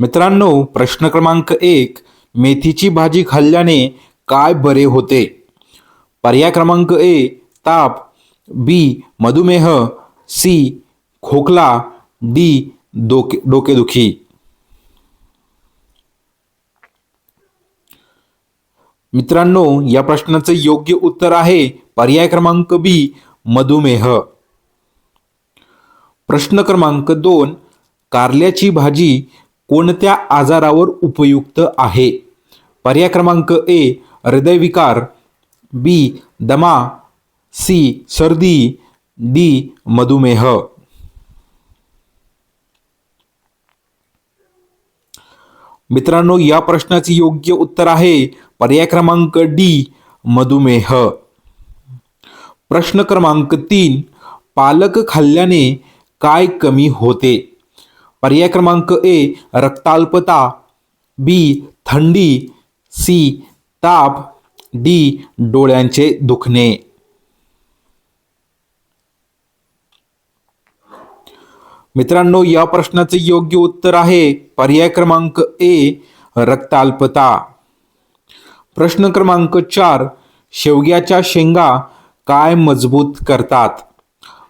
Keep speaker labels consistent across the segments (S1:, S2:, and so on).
S1: मित्रांनो प्रश्न क्रमांक एक मेथीची भाजी खाल्ल्याने काय बरे होते? पर्याय क्रमांक ए ताप बी मधुमेह सी खोकला डी डोके डोकेदुखी. मित्रांनो या प्रश्नाचं योग्य उत्तर आहे पर्याय क्रमांक बी मधुमेह. प्रश्न क्रमांक दोन कारल्याची भाजी कोणत्या आजारावर उपयुक्त आहे? पर्याय क्रमांक ए हृदयविकार बी दमा सी सर्दी डी मधुमेह. मित्रांनो या प्रश्नाचे योग्य उत्तर आहे पर्याय क्रमांक डी मधुमेह. प्रश्न क्रमांक तीन पालक खाल्ल्याने काय कमी होते? पर्याय क्रमांक ए रक्ताल्पता बी थंडी सी ताप डी डोळ्यांचे दुखणे. मित्रांनो या प्रश्नाचे योग्य उत्तर आहे पर्याय क्रमांक ए रक्ताल्पता. प्रश्न क्रमांक चार शेवग्याच्या शेंगा काय मजबूत करतात?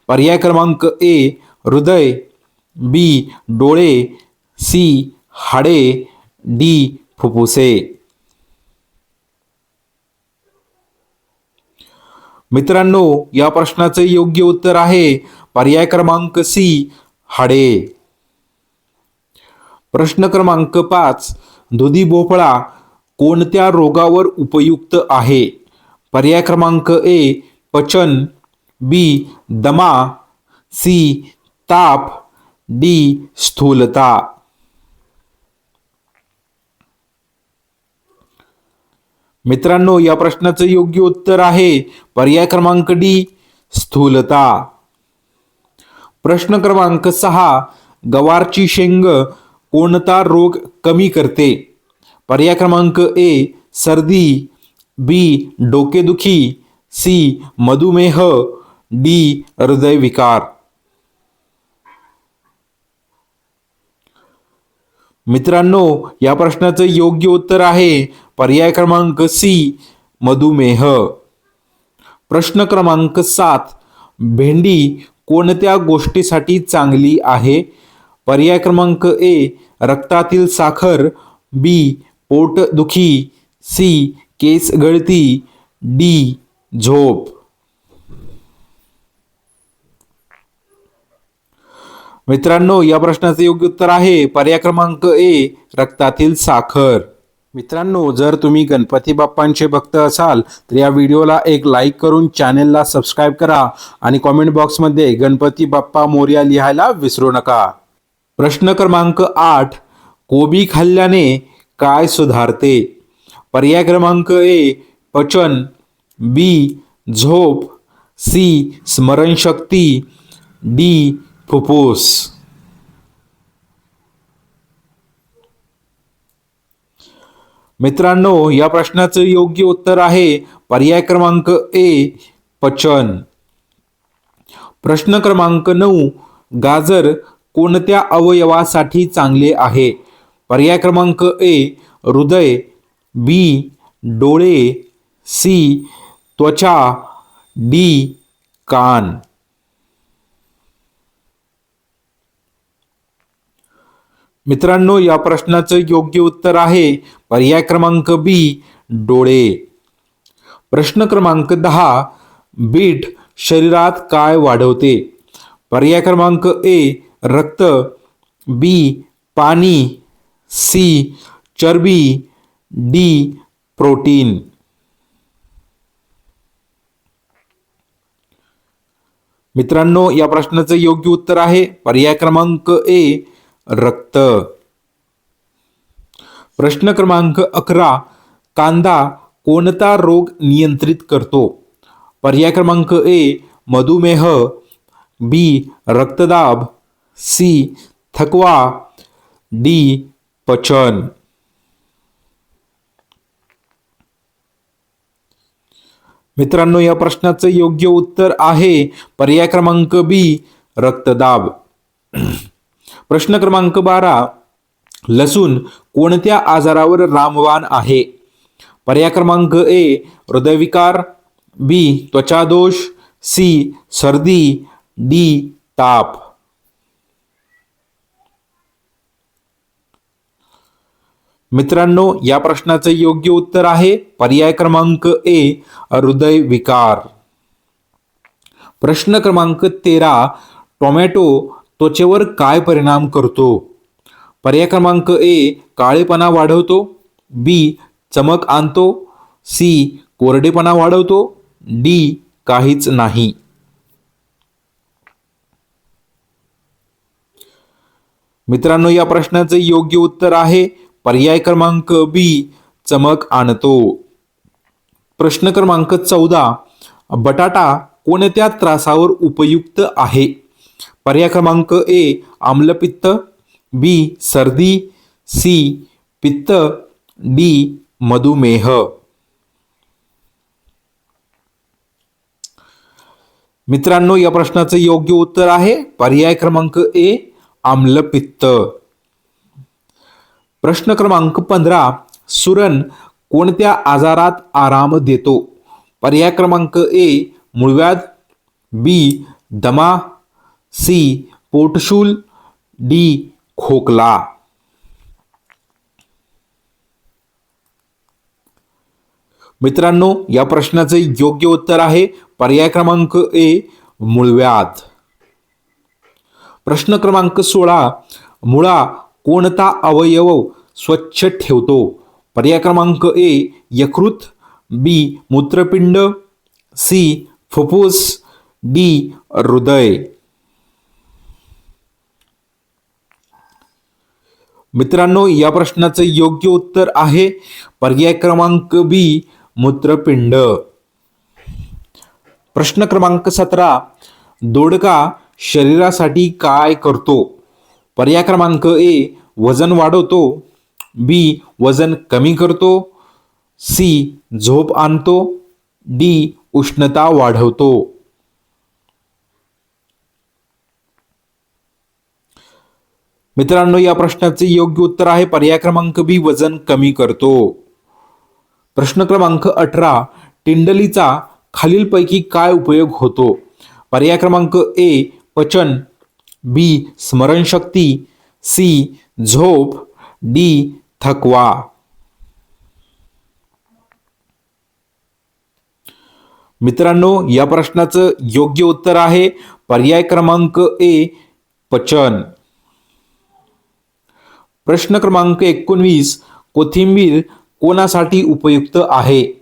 S1: पर्याय क्रमांक ए हृदय बी डोळे सी हाडे डी फुफ्फुसे. मित्रांनो या प्रश्नाचे योग्य उत्तर आहे पर्याय क्रमांक सी हाडे. प्रश्न क्रमांक पाच दुधी भोपळा कोणत्या रोगावर उपयुक्त आहे? पर्याय क्रमांक ए पचन बी दमा सी ताप डी स्थूलता. मित्रांनो या प्रश्नाचं योग्य उत्तर आहे पर्याय क्रमांक डी स्थूलता. प्रश्न क्रमांक सहा गवारची शेंग कोणता रोग कमी करते? पर्याय क्रमांक ए सर्दी. बी डोकेदुखी. सी मधुमेह. डी हृदयविकार. मित्रांनो या प्रश्नाचं योग्य उत्तर आहे पर्याय क्रमांक सी मधुमेह. प्रश्न क्रमांक सात भेंडी कोणत्या गोष्टीसाठी चांगली आहे? पर्याय क्रमांक ए रक्तातील साखर बी पोटदुखी सी केस गळती डी झोप. मित्रांनो या प्रश्नाचे योग्य उत्तर आहे. पर्याय क्रमांक ए रक्तातील साखर. मित्रांनो जर तुम्ही गणपती बाप्पांचे भक्त असाल तर या व्हिडिओला एक लाईक करून चॅनेलला सबस्क्राईब करा आणि कॉमेंट बॉक्समध्ये गणपती बाप्पा मोर्या लिहायला विसरू नका. प्रश्न क्रमांक आठ कोबी खाल्ल्याने काय सुधारते? पर्याय क्रमांक ए पचन. बी झोप. सी स्मरणशक्ती. डी फुफ्फुस मित्रांनो या प्रश्नाचं योग्य उत्तर आहे पर्याय क्रमांक ए पचन. प्रश्न क्रमांक नऊ गाजर कोणत्या अवयवासाठी चांगले आहे? पर्याय क्रमांक ए हृदय बी डोळे सी त्वचा डी कान. मित्रांनो या प्रश्नाचं योग्य उत्तर आहे पर्याय क्रमांक बी डोळे. प्रश्न क्रमांक दहा बीट शरीरात काय वाढवते? पर्याय क्रमांक ए रक्त. बी पाणी. सी चरबी. D protein. मित्रांनो या प्रश्नाचं योग्य उत्तर आहे पर्याय क्रमांक ए रक्त. प्रश्न क्रमांक अकरा कांदा कोणता रोग नियंत्रित करतो? पर्याय क्रमांक ए मधुमेह बी रक्तदाब सी थकवा डी पचन. मित्रांनो या प्रश्नाचं योग्य उत्तर आहे. पर्याय क्रमांक बी रक्तदाब. प्रश्न क्रमांक बारा. लसूण कोणत्या आजारावर रामवान आहे? पर्याय क्रमांक ए हृदयविकार बी त्वचादोष सी सर्दी डी ताप. मित्रांनो या प्रश्नाचं योग्य उत्तर आहे पर्याय क्रमांक ए हृदय विकार प्रश्न क्रमांक तेरा टोमॅटो त्वचेवर काय परिणाम करतो? पर्याय क्रमांक ए काळेपणा वाढवतो. बी चमक आणतो. सी कोरडेपणा वाढवतो. डी काहीच नाही. मित्रांनो या प्रश्नाचं योग्य उत्तर आहे पर्याय क्रमांक बी चमक आणतो. प्रश्न क्रमांक चौदा बटाटा कोणत्या त्रासावर उपयुक्त आहे? पर्याय क्रमांक ए आम्लपित्त बी सर्दी सी पित्त डी मधुमेह. मित्रांनो या प्रश्नाचं योग्य उत्तर आहे. पर्याय क्रमांक ए आम्लपित्त प्रश्न क्रमांक पंधरा सुरण कोणत्या आजारात आराम देतो? पर्याय क्रमांक ए मूळव्याध बी दमा सी पोटशूल डी खोकला. मित्रांनो या प्रश्नाचे योग्य उत्तर आहे पर्याय क्रमांक ए मुळव्यात प्रश्न क्रमांक सोळा मुळा कोणता अवयव स्वच्छ ठेवतो? पर्याय क्रमांक ए यकृत बी मूत्रपिंड सी फुफ्फुस डी हृदय. मित्रांनो या प्रश्नाचं योग्य उत्तर आहे पर्याय क्रमांक बी मूत्रपिंड. प्रश्न क्रमांक सतरा दोडका शरीरासाठी काय करतो? पर्याय क्रमांक ए वजन वाढवतो. बी वजन कमी करतो. सी झोप आणतो. डी उष्णता वाढवतो. मित्रांनो या प्रश्नाचे योग्य उत्तर आहे. पर्याय क्रमांक बी वजन कमी करतो. प्रश्न क्रमांक अठरा टिंडलीचा खालीलपैकी काय उपयोग होतो? पर्याय क्रमांक ए पचन. बी स्मरणशक्ती. सी झोप. डी थकवा. मित्रांनो या प्रश्नाचं योग्य उत्तर आहे. पर्याय क्रमांक ए पचन. प्रश्न क्रमांक एकोणवीस कोथिंबीर कोणासाठी उपयुक्त आहे?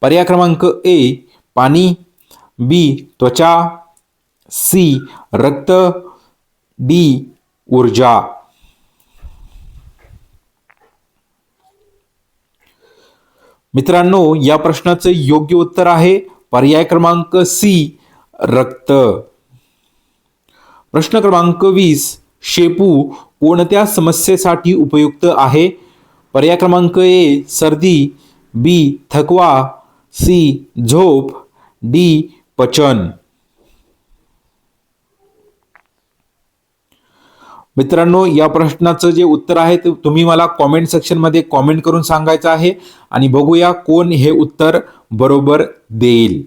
S1: पर्याय क्रमांक ए पाणी बी त्वचा सी रक्त डी ऊर्जा. मित्रांनो या प्रश्नाचं योग्य उत्तर आहे. पर्याय क्रमांक सी रक्त. प्रश्न क्रमांक वीस शेपू कोणत्या समस्येसाठी उपयुक्त आहे? पर्याय क्रमांक ए सर्दी बी थकवा सी झोप डी पचन. मित्रांनो या प्रश्नाचं जे उत्तर आहे ते तुम्ही मला कॉमेंट सेक्शनमध्ये कॉमेंट करून सांगायचं आहे आणि बघूया कोण हे उत्तर बरोबर देईल.